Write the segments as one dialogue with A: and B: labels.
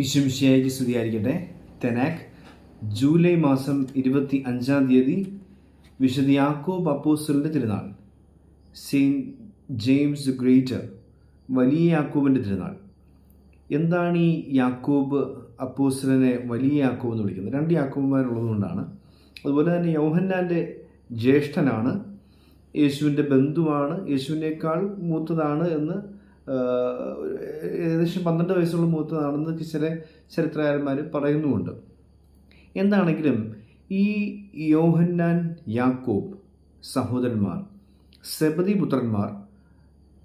A: ഈശ്വംശിയായിക്ക് സ്തുതിയായിരിക്കട്ടെ. തെനാക് ജൂലൈ മാസം ഇരുപത്തി അഞ്ചാം തീയതി വിശുദ്ധ യാക്കോബ് അപ്പോസ്റ്റലിന്റെ തിരുനാൾ. സെയിന്റ് ജെയിംസ് ഗ്രേറ്റർ വലിയ യാക്കോബിന്റെ തിരുനാൾ. എന്താണ് ഈ യാക്കോബ് അപ്പോസ്റ്റലിനെ വലിയ യാക്കോബ് എന്ന് വിളിക്കുന്നത്? രണ്ട് യാക്കോബന്മാരുള്ളതുകൊണ്ടാണ്. അതുപോലെ തന്നെ യോഹന്നാന്റെ ജ്യേഷ്ഠനാണ്. യേശുവിന്റെ ബന്ധുവാണ്. യേശുവിനേക്കാൾ മൂത്തതാണ് എന്ന് ഏകദേശം പന്ത്രണ്ട് വയസ്സുള്ള മൂത്തതാണെന്ന് ചില ചരിത്രകാരന്മാർ പറയുന്നുമുണ്ട്. എന്താണെങ്കിലും ഈ യോഹന്നാൻ യാക്കോബ് സഹോദരന്മാർ സെബതി പുത്രന്മാർ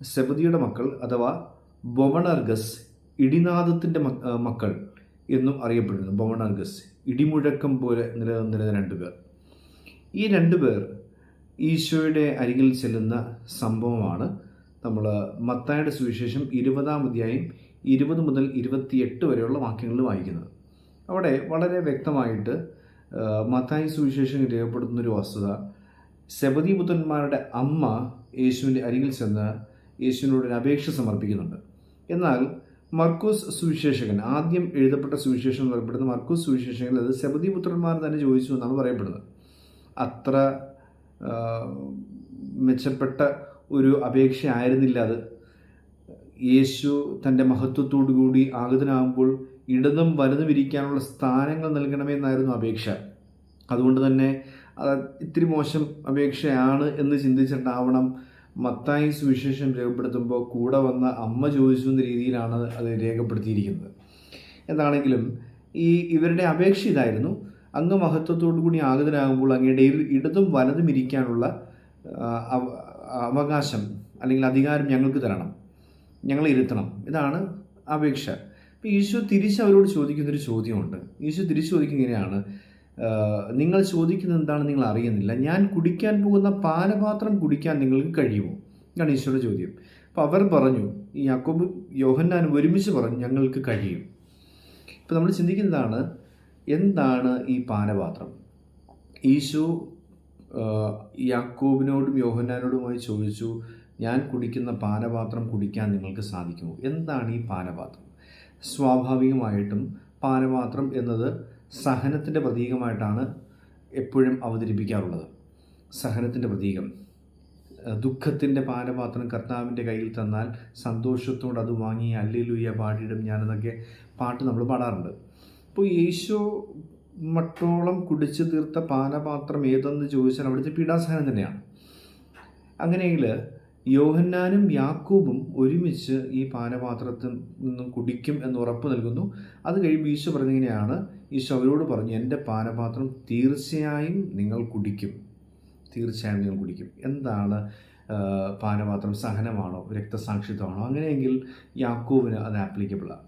A: സെബദിയുടെ മക്കൾ അഥവാ ബൊവണർഗസ് ഇടിനാദത്തിന്റെ മക്കൾ എന്നും അറിയപ്പെടുന്നു. ബൊവണർഗസ് ഇടിമുഴക്കം പോലെ നിലനിന്നിരുന്ന രണ്ടുപേർ. ഈ രണ്ടുപേർ ഈശോയുടെ അരികിൽ ചെല്ലുന്ന സംഭവമാണ് നമ്മൾ മത്തായുടെ സുവിശേഷം ഇരുപതാം അധ്യായം ഇരുപത് മുതൽ ഇരുപത്തിയെട്ട് വരെയുള്ള വാക്യങ്ങളിൽ വായിക്കുന്നത്. അവിടെ വളരെ വ്യക്തമായിട്ട് മത്തായി സുവിശേഷം രേഖപ്പെടുത്തുന്നൊരു വസ്തുത ശബദീപുത്രന്മാരുടെ അമ്മ യേശുവിന്റെ അരികിൽ ചെന്ന് യേശുവിനോട് ഒരു അപേക്ഷ സമർപ്പിക്കുന്നുണ്ട്. എന്നാൽ മർക്കോസ് സുവിശേഷകൻ ആദ്യം എഴുതപ്പെട്ട സുവിശേഷം എന്ന് പറയപ്പെടുന്ന മർക്കോസ് സുവിശേഷകൻ അത് ശബദീപുത്രന്മാർ തന്നെ ചോദിച്ചു എന്നാണ് പറയപ്പെടുന്നത്. അത്ര മെച്ചപ്പെട്ട ഒരു അപേക്ഷ ആയിരുന്നില്ല അത്. യേശു തന്റെ മഹത്വത്തോടു കൂടി ആഗതനാകുമ്പോൾ ഇടതും വലതും ഇരിക്കാനുള്ള സ്ഥാനങ്ങൾ നൽകണമെന്നായിരുന്നു അപേക്ഷ. അതുകൊണ്ട് തന്നെ ഇത്തിരി മോശം അപേക്ഷയാണ് എന്ന് ചിന്തിച്ചിട്ടാവണം മത്തായി സുവിശേഷം രേഖപ്പെടുത്തുമ്പോൾ കൂടെ വന്ന അമ്മ ചോദിച്ചു എന്ന രീതിയിലാണ് അത് രേഖപ്പെടുത്തിയിരിക്കുന്നത്. എന്താണെങ്കിലും ഈ ഇവരുടെ അപേക്ഷ ഇതായിരുന്നു. അങ്ങ് മഹത്വത്തോടു കൂടി ആഗതനാകുമ്പോൾ അങ്ങയുടെ ഇടതും വലതും ഇരിക്കാനുള്ള അവകാശം അല്ലെങ്കിൽ അധികാരം ഞങ്ങൾക്ക് തരണം. ഞങ്ങൾ ഇരുത്തണം. ഇതാണ് അപേക്ഷ. അപ്പോൾ ഈശോ തിരിച്ച് അവരോട് ചോദിക്കുന്നൊരു ചോദ്യമുണ്ട്. ഈശോ തിരിച്ച് ചോദിക്കുന്നതിനെയാണ് നിങ്ങൾ ചോദിക്കുന്നത് എന്താണെന്ന് നിങ്ങൾ അറിയുന്നില്ല. ഞാൻ കുടിക്കാൻ പോകുന്ന പാലപാത്രം കുടിക്കാൻ നിങ്ങൾക്ക് കഴിയുമോ? ഇതാണ് ഈശോയുടെ ചോദ്യം. അപ്പോൾ അവർ പറഞ്ഞു ഈ യാക്കോബ് യോഹന്നാൻ ഒരുമിച്ച് പറഞ്ഞു ഞങ്ങൾക്ക് കഴിയും. ഇപ്പോൾ നമ്മൾ ചിന്തിക്കുന്നതാണ് എന്താണ് ഈ പാനപാത്രം? ഈശോ യാക്കോബിനോടും യോഹന്നാനോടുമായി ചോദിച്ചു ഞാൻ കുടിക്കുന്ന പാനപാത്രം കുടിക്കാൻ നിങ്ങൾക്ക് സാധിക്കുമോ? എന്താണ് ഈ പാനപാത്രം? സ്വാഭാവികമായിട്ടും പാനപാത്രം എന്നത് സഹനത്തിന്റെ പ്രതീകമായിട്ടാണ് എപ്പോഴും അവതരിപ്പിക്കാറുള്ളത്. സഹനത്തിന്റെ പ്രതീകം. ദുഃഖത്തിന്റെ പാനപാത്രം കർത്താവിന്റെ കയ്യിൽ തന്നാൽ സന്തോഷത്തോടെ അത് വാങ്ങി അല്ലേലൂയ പാടിയിടും ഞാനെന്നൊക്കെ പാട്ട് നമ്മൾ പാടാറുണ്ട്. അപ്പോൾ യേശോ മട്ടോളം കുടിച്ചു തീർത്ത പാനപാത്രം ഏതെന്ന് ചോദിച്ചാൽ അവിടുത്തെ പീഡാസഹനം തന്നെയാണ്. അങ്ങനെയെങ്കിൽ യോഹന്നാനും യാക്കൂബും ഒരുമിച്ച് ഈ പാനപാത്രത്തിൽ നിന്നും കുടിക്കും എന്ന് ഉറപ്പ് നൽകുന്നു. അത് കഴിയുമ്പോൾ ഈശോ പറഞ്ഞിങ്ങനെയാണ് ഈശോ അവരോട് പറഞ്ഞു എന്റെ പാനപാത്രം തീർച്ചയായും നിങ്ങൾ കുടിക്കും. തീർച്ചയായും നിങ്ങൾ കുടിക്കും. എന്താണ് പാനപാത്രം സഹനമാണോ രക്തസാക്ഷിത്വമാണോ? അങ്ങനെയെങ്കിൽ യാക്കൂബിന് അത് ആപ്ലിക്കബിളാണ്.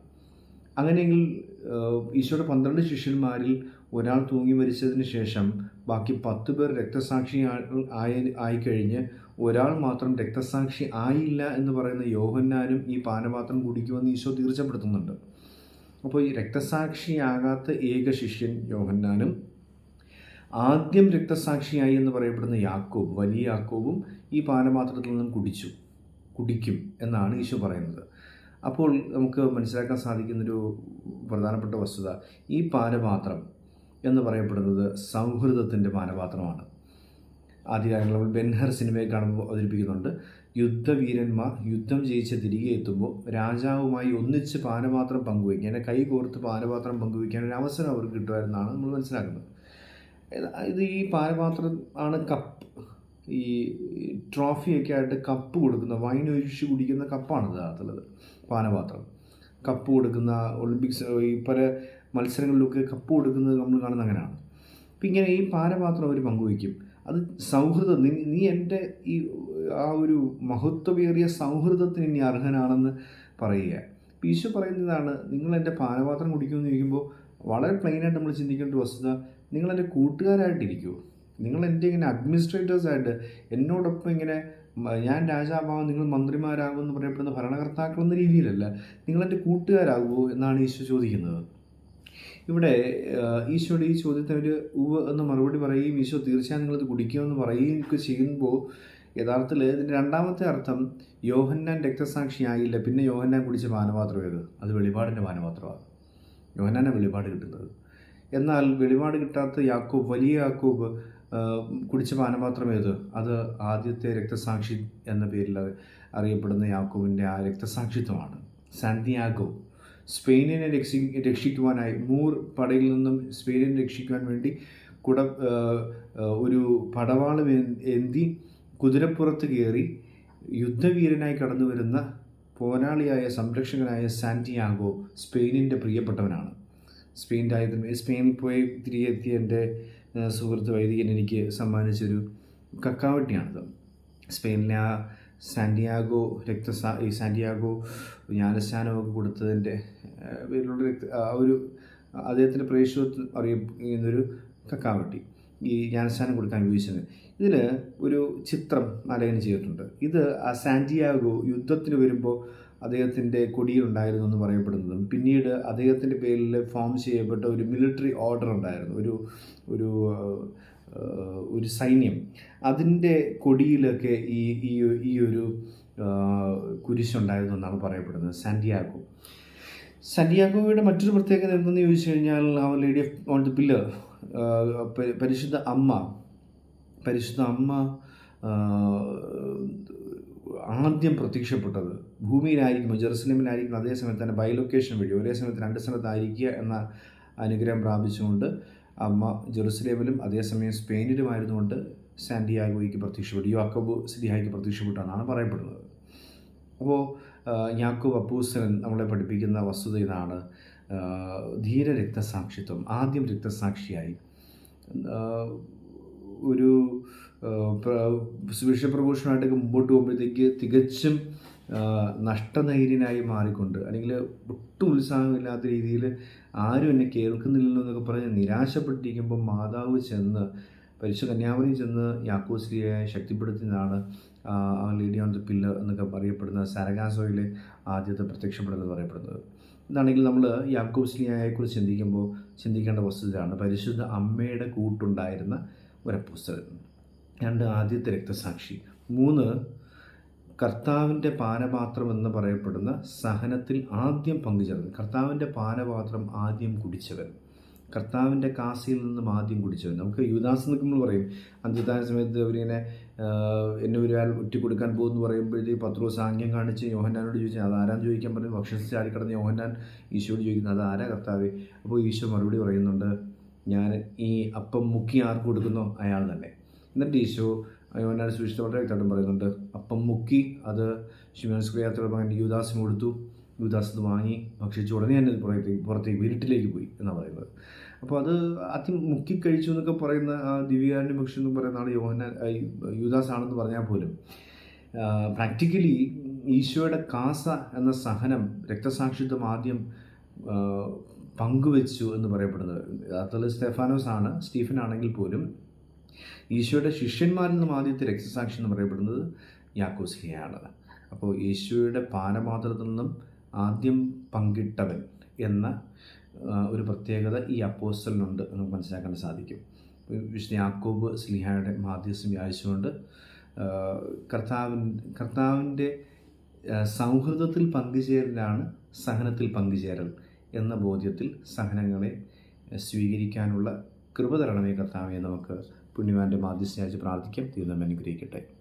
A: അങ്ങനെയെങ്കിൽ ഈശോയുടെ പന്ത്രണ്ട് ശിഷ്യന്മാരിൽ ഒരാൾ തൂങ്ങി മരിച്ചതിന് ശേഷം ബാക്കി പത്ത് പേർ രക്തസാക്ഷി ആയി ആയിക്കഴിഞ്ഞ് ഒരാൾ മാത്രം രക്തസാക്ഷി ആയില്ല എന്ന് പറയുന്ന യോഹന്നാനും ഈ പാനപാത്രം കുടിക്കുമെന്ന് ഈശോ തീർച്ചപ്പെടുത്തുന്നുണ്ട് അപ്പോൾ ഈ രക്തസാക്ഷിയാകാത്ത ഏക ശിഷ്യൻ യോഹന്നാനും ആദ്യം രക്തസാക്ഷിയായി എന്ന് പറയപ്പെടുന്ന യാക്കോബ് വലിയ യാക്കോബും ഈ പാനപാത്രത്തിൽ നിന്നും കുടിച്ചു കുടിക്കും എന്നാണ് ഈശോ പറയുന്നത്. അപ്പോൾ നമുക്ക് മനസ്സിലാക്കാൻ സാധിക്കുന്നൊരു പ്രധാനപ്പെട്ട വസ്തുത ഈ പാനപാത്രം എന്ന് പറയപ്പെടുന്നത് സൗഹൃദത്തിന്റെ പാനപാത്രമാണ് ആദ്യകാലങ്ങളിൽ ബെൻഹർ സിനിമയെ കാണുമ്പോൾ അവതരിപ്പിക്കുന്നുണ്ട്. യുദ്ധവീരന്മാർ യുദ്ധം ജയിച്ച് തിരികെ എത്തുമ്പോൾ രാജാവുമായി ഒന്നിച്ച് പാനപാത്രം പങ്കുവയ്ക്കാൻ കൈ കോർത്ത് പാനപാത്രം പങ്കുവയ്ക്കാൻ ഒരു അവസരം അവർക്ക് കിട്ടുമായിരുന്നാണ് നമ്മൾ മനസ്സിലാക്കുന്നത്. ഇത് ഈ പാനപാത്രം ആണ് കപ്പ് ഈ ട്രോഫിയൊക്കെ ആയിട്ട് കപ്പ് കൊടുക്കുന്ന വൈൻ ഒഴിച്ച് കുടിക്കുന്ന കപ്പാണ് ഇതിനകത്തുള്ളത് പാനപാത്രം. കപ്പ് കൊടുക്കുന്ന ഒളിമ്പിക്സ് ഈ പല മത്സരങ്ങളിലൊക്കെ കപ്പ് കൊടുക്കുന്നത് നമ്മൾ കാണുന്ന അങ്ങനെയാണ്. അപ്പം ഇങ്ങനെ ഈ പാരപാത്രം അവർ പങ്കുവയ്ക്കും. അത് സൗഹൃദം. നീ നീ എന്റെ ഈ ആ ഒരു മഹത്വമേറിയ സൗഹൃദത്തിന് ഇനി അർഹനാണെന്ന് പറയുക. ഈശോ പറയുന്നതാണ് നിങ്ങൾ എന്റെ പാനപാത്രം കുടിക്കുമെന്ന് ചോദിക്കുമ്പോൾ വളരെ പ്ലെയിനായിട്ട് നമ്മൾ ചിന്തിക്കേണ്ട വസ്തുത നിങ്ങൾ എന്റെ കൂട്ടുകാരായിട്ടിരിക്കുമോ നിങ്ങൾ എന്റെ ഇങ്ങനെ അഡ്മിനിസ്ട്രേറ്റേഴ്സായിട്ട് എന്നോടൊപ്പം ഇങ്ങനെ ഞാൻ രാജാവാകും നിങ്ങൾ മന്ത്രിമാരാകുമെന്ന് പറയപ്പെടുന്ന ഭരണകർത്താക്കളെന്ന രീതിയിലല്ല നിങ്ങളെന്റെ കൂട്ടുകാരാകുമോ എന്നാണ് ഈശോ ചോദിക്കുന്നത്. ഇവിടെ ഈശോയുടെ ഈ ചോദ്യത്തിന് ഒരു ഉവ് എന്ന് മറുപടി പറയുകയും ഈശോ തീർച്ചയായും നിങ്ങളത് കുടിക്കുമെന്ന് പറയുകയും ഒക്കെ ചെയ്യുമ്പോൾ യഥാർത്ഥത്തിൽ ഇതിന്റെ രണ്ടാമത്തെ അർത്ഥം യോഹന്നാൻ രക്തസാക്ഷിയായില്ല. പിന്നെ യോഹന്നാൻ കുടിച്ച പാനപാത്രം ഏത്? അത് വെളിപാടിന്റെ പാനപാത്രമാണ്. യോഹന്നാനെ വെളിപാട് കിട്ടുന്നത്. എന്നാൽ വെളിപാട് കിട്ടാത്ത യാക്കോബ് വലിയ യാക്കോബ് കുടിച്ച പാനപാത്രം ഏത്? അത് ആദ്യത്തെ രക്തസാക്ഷി എന്ന പേരിൽ അറിയപ്പെടുന്ന യാക്കോബിന്റെ ആ രക്തസാക്ഷിത്വമാണ്. സാന്തിയാഗോ സ്പെയിനിനെ രക്ഷി രക്ഷിക്കുവാനായി മൂർ പടയിൽ നിന്നും സ്പെയിനിനെ രക്ഷിക്കുവാൻ വേണ്ടി കുട ഒരു പടവാളം എന്തി കുതിരപ്പുറത്ത് കയറി യുദ്ധവീരനായി കടന്നു വരുന്ന പോരാളിയായ സംരക്ഷകനായ സാന്റിയാഗോ സ്പെയിനിന്റെ പ്രിയപ്പെട്ടവനാണ്. സ്പെയിൻ രാജ്യത്തിന് സ്പെയിനിൽ പോയി തിരികെ എത്തിയ എന്റെ സുഹൃത്ത് വൈദികൻ എനിക്ക് സമ്മാനിച്ചൊരു കക്കാവട്ടിയാണിത്. സ്പെയിനിലെ ആ സാന്റിയാഗോ രക്തസാ ഈ സാന്റിയാഗോ ജ്ഞാനസ്നാനമൊക്കെ കൊടുത്തതിന്റെ പേരിലുള്ള രക്ത ഒരു അദ്ദേഹത്തിന്റെ പ്രേക്ഷകത്വം അറിയുന്നൊരു കക്കാവട്ടി ഈ ജ്ഞാനസ്നാനം കൊടുക്കാൻ ഉപയോഗിച്ചത്. ഇതിൽ ഒരു ചിത്രം ആലേഖനം ചെയ്തിട്ടുണ്ട്. ഇത് ആ സാന്റിയാഗോ യുദ്ധത്തിന് വരുമ്പോൾ അദ്ദേഹത്തിന്റെ കൊടിയിലുണ്ടായിരുന്നു എന്ന് പറയപ്പെടുന്നതും പിന്നീട് അദ്ദേഹത്തിന്റെ പേരിൽ ഫോം ചെയ്യപ്പെട്ട ഒരു മിലിറ്ററി ഓർഡർ ഉണ്ടായിരുന്നു. ഒരു ഒരു ഒരു സൈന്യം. അതിന്റെ കൊടിയിലൊക്കെ ഈ ഈ ഈ ഒരു കുരിശുണ്ടായിരുന്നു എന്നാണ് പറയപ്പെടുന്നത്. സാന്റിയാഗോ. സന്റിയാഗോയുടെ മറ്റൊരു പ്രത്യേകത എന്തെന്ന് ചോദിച്ചു കഴിഞ്ഞാൽ അവർ lady of on the pillar പരിശുദ്ധ അമ്മ. പരിശുദ്ധ അമ്മ ആദ്യം പ്രത്യക്ഷപ്പെട്ടത് ഭൂമിയിലായിരിക്കും ജെറുസലേമിലായിരിക്കും അതേ സമയത്ത് തന്നെ ബൈ ലൊക്കേഷൻ വഴി ഒരേ സമയത്ത് രണ്ട് സ്ഥലത്തായിരിക്കുക എന്ന അനുഗ്രഹം പ്രാപിച്ചുകൊണ്ട് അമ്മ ജെറുസലേമിലും അതേസമയം സ്പെയിനിലുമായിരുന്നുകൊണ്ട് സാൻഡിയാഗോയ്ക്ക് പ്രത്യക്ഷപ്പെട്ടു. യാക്കോബ് സിഡിഹായ്ക്ക് പ്രത്യക്ഷപ്പെട്ടു എന്നാണ് പറയപ്പെടുന്നത് അപ്പോൾ യാക്കോബ് അപ്പൂസനൻ നമ്മളെ പഠിപ്പിക്കുന്ന വസ്തുത ഇതാണ്. ധീര രക്തസാക്ഷിത്വം ആദ്യം രക്തസാക്ഷിയായി. ഒരു സുവിശേഷ പ്രഘോഷണമായിട്ടൊക്കെ മുമ്പോട്ട് പോകുമ്പോഴത്തേക്ക് തികച്ചും നഷ്ടധൈര്യനായി മാറിക്കൊണ്ട് അല്ലെങ്കിൽ ഒട്ടും ഉത്സാഹമില്ലാത്ത രീതിയിൽ ആരും എന്നെ കേൾക്കുന്നില്ലല്ലോ എന്നൊക്കെ പറഞ്ഞ് നിരാശപ്പെട്ടിരിക്കുമ്പോൾ മാതാവ് ചെന്ന് പരിശു കന്യാകുമാരി ചെന്ന് യാക്കോസ്ലിയെ ശക്തിപ്പെടുത്തുന്നതാണ് ലേഡി ഓൺ ദ പില്ലർ എന്നൊക്കെ പറയപ്പെടുന്ന സാരഗാസോയിലെ ആദ്യത്തെ പ്രത്യക്ഷപ്പെടൽ എന്ന് പറയപ്പെടുന്നത്. ഇതാണെങ്കിൽ നമ്മൾ യാക്കോസ്ലിയായെക്കുറിച്ച് ചിന്തിക്കുമ്പോൾ ചിന്തിക്കേണ്ട വസ്തുതയാണ് പരിശുദ്ധ അമ്മയുടെ കൂട്ടുണ്ടായിരുന്ന ഒരു പുസ്തകം. രണ്ട് ആദ്യത്തെ രക്തസാക്ഷി. മൂന്ന് കർത്താവിന്റെ പാനപാത്രം എന്ന് പറയപ്പെടുന്ന സഹനത്തിൽ ആദ്യം പങ്കുചേർന്നവൻ കർത്താവിന്റെ പാനപാത്രം ആദ്യം കുടിച്ചവൻ. കർത്താവിന്റെ കാസിയിൽ നിന്നും ആദ്യം കുടിച്ചവൻ. നമുക്ക് യുവദാസ് നിൽക്കുമ്പോൾ പറയും. അന്ത്യത്താന സമയത്ത് അവരിങ്ങനെ എന്നെ ഒരാൾ കൊടുക്കാൻ പോകുമെന്ന് പറയുമ്പോഴത്തേക്ക് പത്രോസ് ആംഗ്യം കാണിച്ച് യോഹന്നാനോട് ചോദിച്ചാൽ ആരാന്ന് ചോദിക്കാൻ പറഞ്ഞു? ഭക്ഷണത്തിൽ ചാടിക്കടന്ന് യോഹന്നാൻ ഈശോയോട് ചോദിക്കുന്നത് അത് ആരാ കർത്താവേ? അപ്പോൾ ഈശോ മറുപടി പറയുന്നുണ്ട് ഞാൻ ഈ അപ്പം മുക്കി ആർക്ക് കൊടുക്കുന്നോ? അയാൾ തന്നെ. എന്നിട്ട് ഈശോ യോഹന്നാൻ സുവിശേഷം വളരെ വ്യക്തമായിട്ടും പറയുന്നുണ്ട്. അപ്പം മുക്കി അത് ശിവൻസ്ക്രിയാത്രയുടെ മകൻ യുദാസിന് കൊടുത്തു. യുദാസ് അത് വാങ്ങി ഭക്ഷിച്ചു ഉടനെ തന്നെ അത് പുറത്തേക്ക് പുറത്തേക്ക് വീട്ടിലേക്ക് പോയി എന്നാണ് പറയുന്നത്. അപ്പോൾ അത് ആദ്യം മുക്കി കഴിച്ചു എന്നൊക്കെ പറയുന്ന ആ ദിവ്യാരന്റെ ഭക്ഷണം എന്ന് പറയുന്ന ആൾ യോഹന യുദാസ് ആണെന്ന് പറഞ്ഞാൽ പോലും പ്രാക്ടിക്കലി ഈശോയുടെ കാസ എന്ന സഹനം രക്തസാക്ഷിത്വം ആദ്യം പങ്കുവെച്ചു എന്ന് പറയപ്പെടുന്നത്. യഥാർത്ഥത്തിൽ സ്റ്റെഫാനോസ് ആണ് സ്റ്റീഫൻ ആണെങ്കിൽ പോലും ഈശോയുടെ ശിഷ്യന്മാരിൽ നിന്നും ആദ്യത്തെ രക്തസാക്ഷി എന്ന് പറയപ്പെടുന്നത് യാക്കോസ്ലിയാണ് അപ്പോൾ ഈശോയുടെ പാനപാത്രത്തിൽ നിന്നും ആദ്യം പങ്കിട്ടവൻ എന്ന ഒരു പ്രത്യേകത ഈ അപ്പോസ്റ്റലിനുണ്ട് എന്ന് മനസ്സിലാക്കാൻ സാധിക്കും. വിഷ്ണു യാക്കോബ് സ്ലിഹായുടെ മാധ്യസ്ഥം വ്യാഴിച്ചുകൊണ്ട് കർത്താവിൻ കർത്താവിന്റെ സൗഹൃദത്തിൽ പങ്കുചേരലാണ് സഹനത്തിൽ പങ്കുചേരൽ എന്ന ബോധ്യത്തിൽ സഹനങ്ങളെ സ്വീകരിക്കാനുള്ള കൃപ തരണമേ കർത്താവെ നമുക്ക് പുണ്യവാന്റെ മാധ്യസ്ഥയാച്ച് പ്രാർത്ഥിക്കാം. ദൈവം അനുഗ്രഹിക്കട്ടെ.